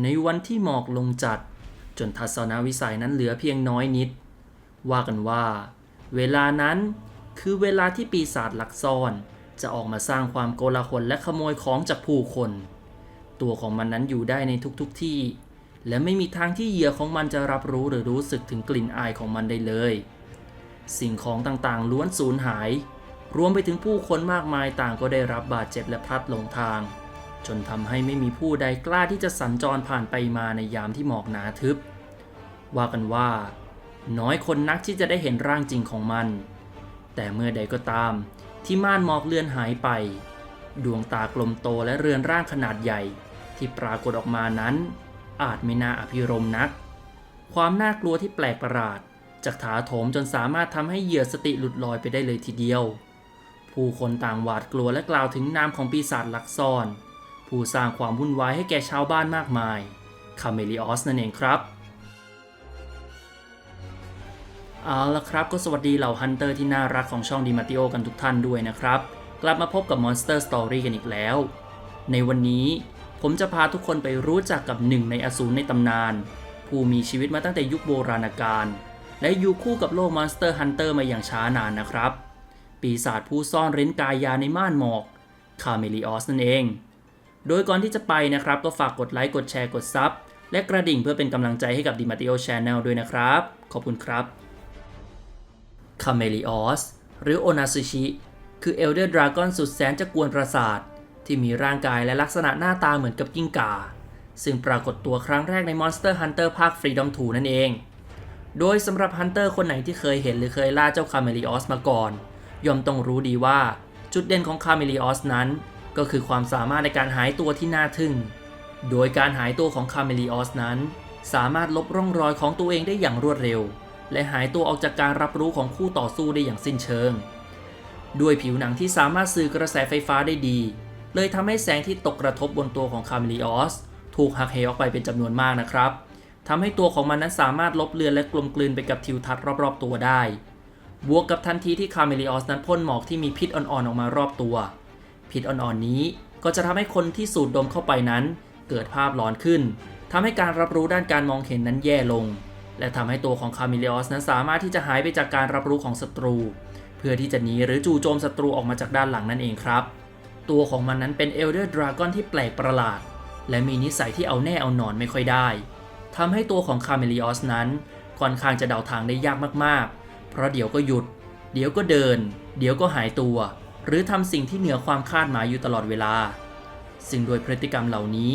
ในวันที่หมอกลงจัด จนทัศนวิสัยนั้นเหลือเพียงน้อยนิด ว่ากันว่า เวลานั้นคือเวลาที่ปีศาจลักซ่อน จะออกมาสร้างความโกลาหลและขโมยของจากผู้คน ตัวของมันนั้นอยู่ได้ในทุกๆทที่ และไม่มีทางที่เหยื่อของมันจะรับรู้หรือรู้สึกถึงกลิ่นอายของมันได้เลย สิ่งของต่างๆล้วนสูญหาย รวมไปถึงผู้คนมากมายต่างก็ได้รับบาดเจ็บและพลัดหลงทาง จนทำให้ไม่มีผู้ใดกล้าที่จะสัญจรผ่านไปมาในยามที่หมอกหนาทึบ ว่ากันว่า น้อยคนนักที่จะได้เห็นร่างจริงของมัน แต่เมื่อใดก็ตามที่ม่านหมอกเลือนหายไป ดวงตากลมโตและเรือนร่างขนาดใหญ่ ที่ปรากฏออกมานั้น อาจไม่น่าอภิรมนัก ความน่ากลัวที่แปลกประหลาดจากถาโถมจนสามารถทำให้เหยื่อสติหลุดลอยไปได้เลยทีเดียว ผู้คนต่างหวาดกลัวและกล่าวถึงนามของปีศาจลักซ่อน ผู้สร้างความวุ่นวายให้แก่ชาวบ้านมากมาย คาเมลิออสนั่นเองครับ เอาละครับก็สวัสดีเหล่าฮันเตอร์ที่น่ารักของช่องดีมาติโอกันทุกท่านด้วยนะครับ กลับมาพบกับ Monster Story กันอีกแล้ว ในวันนี้ผมจะพาทุกคนไปรู้จักกับหนึ่งในอสูรในตำนาน ผู้มีชีวิตมาตั้งแต่ยุคโบราณกาลและอยู่คู่กับโลก Monster Hunter มาอย่างช้านานนะครับ ปีศาจผู้ซ่อนเร้นกายยาในม่านหมอกคาเมลิออสนั่นเอง โดยก่อนที่จะไปนะครับ ก็ฝากกดไลค์ กดแชร์ กดซับและกระดิ่งเพื่อเป็นกำลังใจให้กับ d i m a t i o Channel ด้วยนะครับ ขอบคุณครับคาเมลิออสหรือโอนาซึชิคือเอลเดอร์ดราก้อนสุดแสนจะกวนประสาท ที่มีร่างกายและลักษณะหน้าตาเหมือนกับกิ้งก่า ซึ่งปรากฏตัวครั้งแรกใน Monster Hunter ภาค Freedom 2 นั่นเอง โดยสำหรับฮันเตอร์คนไหนที่เคยเห็นหรือเคยล่าเจ้าคาเมลิออสมาก่อน ย่อมต้องรู้ดีว่า จุดเด่นของคาเมลิออสนั้น ก็คือความสามารถในการหายตัวที่น่าทึ่ง โดยการหายตัวของคาเมลิออสนั้น สามารถลบร่องรอยของตัวเองได้อย่างรวดเร็ว และหายตัวออกจากการรับรู้ของคู่ต่อสู้ได้อย่างสิ้นเชิง ด้วยผิวหนังที่สามารถสื่อกระแสไฟฟ้าได้ดี เลยทำให้แสงที่ตกกระทบบนตัวของคาเมลิออสถูกหักเหออกไปเป็นจำนวนมากนะครับทำให้ตัวของมันนั้นสามารถลบเลือนและกลมกลืนไปกับทิวทัศน์รอบๆตัวได้ บวกกับทันทีที่คาเมลิออสนั้นพ่นหมอกที่มีพิษอ่อนๆออกมารอบตัว พิษอ่อนๆนี้ ก็จะทำให้คนที่สูดดมเข้าไปนั้น เกิดภาพหลอนขึ้นทำให้การรับรู้ด้านการมองเห็นนั้นแย่ลง และทำให้ตัวของคาเมเลออสนั้นสามารถที่จะหายไปจากการรับรู้ของศัตรู เพื่อที่จะหนีหรือจู่โจมศัตรูออกมาจากด้านหลังนั่นเองครับ ตัวของมันนั้นเป็นเอลเดอร์ดราก้อนที่แปลกประหลาด และมีนิสัยที่เอาแน่เอานอนไม่ค่อยได้ทำให้ตัวของคาเมเลออสนั้นค่อนข้างจะเดาทางได้ยากมากๆ เพราะเดี๋ยวก็หยุด เดี๋ยวก็เดิน เดี๋ยวก็หายตัว หรือทำสิ่งที่เหนือความคาดหมายอยู่ตลอดเวลา ซึ่งโดยพฤติกรรมเหล่านี้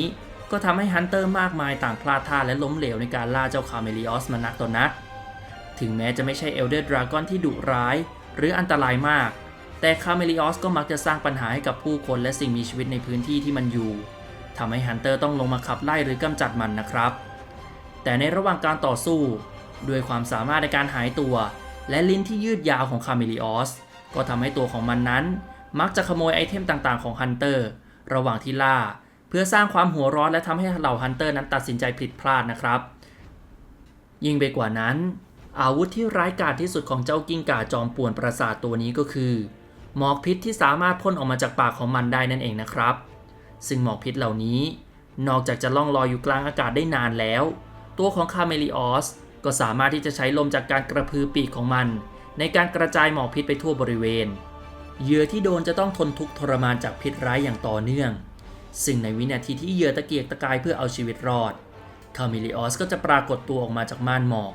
ก็ทำให้ฮันเตอร์มากมายต่างพลาดท่าและล้มเหลวในการล่าเจ้าคาเมลิออสมานักต่อนนัก ถึงแม้จะไม่ใช่เอลเดอร์ดราก้อนที่ดุร้าย หรืออันตรายมาก แต่คาเมลิออสก็มักจะสร้างปัญหาให้กับผู้คนและสิ่งมีชีวิตในพื้นที่ที่มันอยู่ทำให้ฮันเตอร์ต้องลงมาขับไล่หรือกำจัดมันนะครับ แต่ในระหว่างการต่อสู้ ด้วยความสามารถในการหายตัว และลิ้นที่ยืดยาวของคาเมลิออส ก็ทำให้ตัวของมันนั้น มักจะขโมยไอเทมต่างๆของฮันเตอร์ระหว่างที่ล่า เพื่อสร้างความหัวร้อนและทำให้เหล่าฮันเตอร์นั้นตัดสินใจผิดพลาดนะครับ ยิ่งไปกว่านั้น อาวุธที่ร้ายกาจที่สุดของเจ้ากิ้งก่าจอมป่วนประสาทตัวนี้ก็คือ หมอกพิษที่สามารถพ่นออกมาจากปากของมันได้นั่นเองนะครับ ซึ่งหมอกพิษเหล่านี้ นอกจากจะล่องลอยอยู่กลางอากาศได้นานแล้ว ตัวของคาเมลิออสก็สามารถที่จะใช้ลมจากการกระพือปีกของมัน ในการกระจายหมอกพิษไปทั่วบริเวณ เหยื่อที่โดนจะต้องทนทุกข์ทรมานจากพิษร้ายอย่างต่อเนื่อง ซึ่งในวินาทีที่เหยื่อตะเกียกตะกายเพื่อเอาชีวิตรอด คาเมลิออสก็จะปรากฏตัวออกมาจากม่านหมอก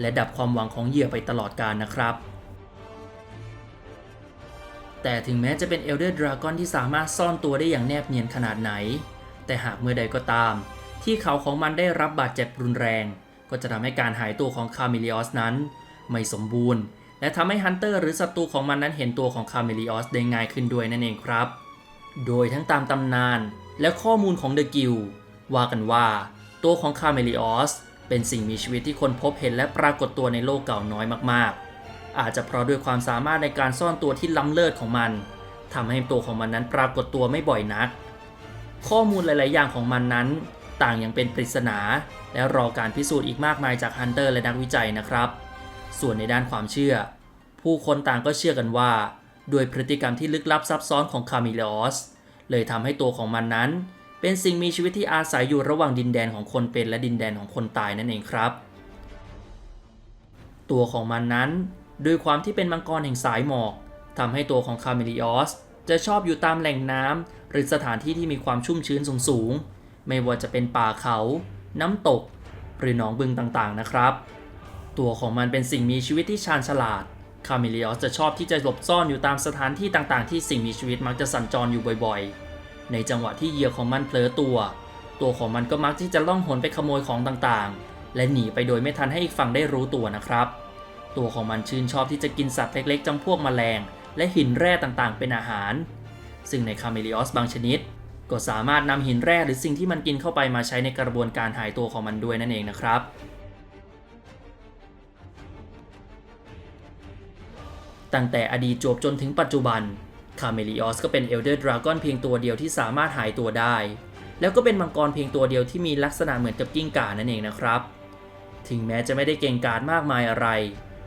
และดับความหวังของเหยื่อไปตลอดกาลนะครับ แต่ถึงแม้จะเป็นเอลเดอร์ดราก้อนที่สามารถซ่อนตัวได้อย่างแนบเนียนขนาดไหน แต่หากเมื่อใดก็ตาม ที่เขาของมันได้รับบาดเจ็บรุนแรง ก็จะทำให้การหายตัวของคาเมลิออสนั้น ไม่สมบูรณ์ และทำให้ฮันเตอร์หรือศัตรูของมันนั้นเห็นตัวของคาเมลิออสได้ง่ายขึ้นด้วยนั่นเองครับ โดยทั้งตามตำนานและข้อมูลของเดอะกิลว่ากันว่า ตัวของคาเมลิออสเป็นสิ่งมีชีวิตที่คนพบเห็นและปรากฏตัวในโลกเก่าน้อยมากๆ อาจจะเพราะด้วยความสามารถในการซ่อนตัวที่ล้ำเลิศของมันทำให้ตัวของมันนั้นปรากฏตัวไม่บ่อยนัก ข้อมูลหลาย ๆ อย่างของมันนั้น ต่างยังเป็นปริศนา และรอการพิสูจน์อีกมากมายจากฮันเตอร์และนักวิจัยนะครับ ส่วนในด้านความเชื่อ ผู้คนต่างก็เชื่อกันว่า ด้วยพฤติกรรมที่ลึกลับซับซ้อนของคามิเลอสเลยทำให้ตัวของมันนั้น เป็นสิ่งมีชีวิตที่อาศัยอยู่ระหว่างดินแดนของคนเป็นและดินแดนของคนตายนั่นเองครับ ตัวของมันนั้นด้วยความที่เป็นมังกรแห่งสายหมอกทำให้ตัวของคาเมลิออสจะชอบอยู่ตามแหล่งน้ำหรือสถานที่ที่มีความชุ่มชื้นสูงๆ ไม่ว่าจะเป็นป่าเขา น้ำตก หรือหนองบึงต่างๆนะครับ ตัวของมันเป็นสิ่งมีชีวิตที่ชาญฉลาด คาเมลิออสจะชอบที่จะหลบซ่อนอยู่ตามสถานที่ต่างๆ ที่สิ่งมีชีวิตมักจะสัญจรอยู่บ่อยๆ ในจังหวะที่เหยื่อของมันเผลอตัว ตัวของมันก็มักที่จะล่องหนไปขโมยของต่างๆ และหนีไปโดยไม่ทันให้อีกฝั่งได้รู้ตัวนะครับ ตัวของมันชื่นชอบที่จะกินสัตว์เล็กๆจำพวกแมลง และหินแร่ต่างๆ เป็นอาหาร ซึ่งในคาเมลิออสบางชนิด ก็สามารถนำหินแร่หรือสิ่งที่มันกินเข้าไปมาใช้ในกระบวนการหายตัวของมันด้วยนั่นเองนะครับ ตั้งแต่อดีตจวบจนถึงปัจจุบัน คาเมลิออสก็เป็นเอลเดอร์ดราก้อนเพียงตัวเดียวที่สามารถหายตัวได้ แล้วก็เป็นมังกรเพียงตัวเดียวที่มีลักษณะเหมือนกับกิ้งก่านั่นเองนะครับ ถึงแม้จะไม่ได้เก่งกาจมากมายอะไร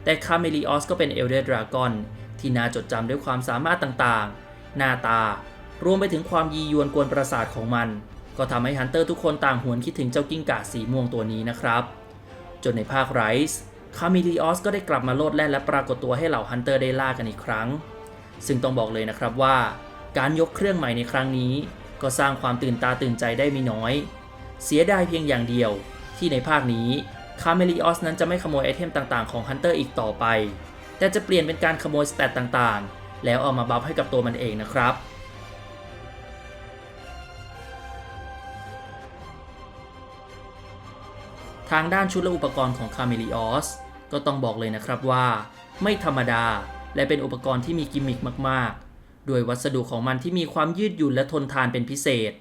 แต่คาเมลิออสก็เป็นเอลเดอร์ดราก้อนที่น่าจดจำด้วยความสามารถต่างๆ หน้าตา รวมไปถึงความยียวนกวนประสาทของมัน ก็ทำให้ฮันเตอร์ทุกคนต่างหวนคิดถึงเจ้ากิ้งก่าสีม่วงตัวนี้นะครับ จนในภาคไรส์ คาเมลิออสก็ได้กลับมาโลดแล่นและปรากฏตัวให้เหล่าฮันเตอร์ได้ล่ากันอีกครั้ง ซึ่งต้องบอกเลยนะครับว่า การยกเครื่องใหม่ในครั้งนี้ ก็สร้างความตื่นตาตื่นใจได้ไม่น้อย เสียดายเพียงอย่างเดียว ที่ในภาคนี้คาเมลิออสนั้นจะไม่ขโมยไอเทมต่างๆของฮันเตอร์อีกต่อไป แต่จะเปลี่ยนเป็นการขโมยสเตตต่างๆ แล้วเอามาบัฟให้กับตัวมันเองนะครับทางด้านชุดและอุปกรณ์ของคาเมลิออส ก็ต้องบอกเลยนะครับว่า ไม่ธรรมดาและเป็นอุปกรณ์ที่มีกิมมิคมากๆ ด้วยวัสดุของมันที่มีความยืดหยุ่นและทนทานเป็นพิเศษ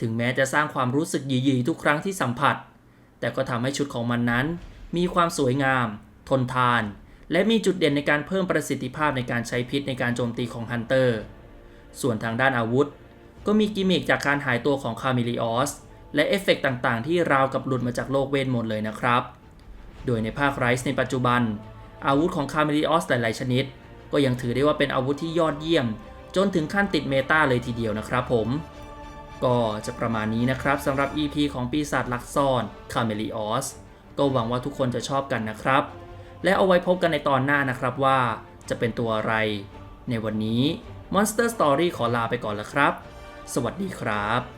ถึงแม้จะสร้างความรู้สึกหยีๆทุกครั้งที่สัมผัส แต่ก็ทำให้ชุดของมันนั้น มีความสวยงาม ทนทาน และมีจุดเด่นในการเพิ่มประสิทธิภาพในการใช้พิษในการโจมตีของฮันเตอร์ ส่วนทางด้านอาวุธ ก็มีกิมมิคจากการหายตัวของคาเมลิออสและเอฟเฟกต์ต่างๆ ที่ราวกับหลุดมาจากโลกเวทมนต์เลยนะครับ โดยในภาคไรส์ในปัจจุบัน อาวุธของคาเมลิออสหลาย ๆ ชนิด ก็ยังถือได้ว่าเป็นอาวุธที่ยอดเยี่ยม จนถึงขั้นติดเมตาเลยทีเดียวนะครับผม ก็จะประมาณนี้นะครับสำหรับ EP ของปีศาจลักซ่อนคาเมลิออสก็หวังว่าทุกคนจะชอบกันนะครับ และเอาไว้พบกันในตอนหน้านะครับว่าจะเป็นตัวอะไร ในวันนี้ Monster Story ขอลาไปก่อนแล้วครับ สวัสดีครับ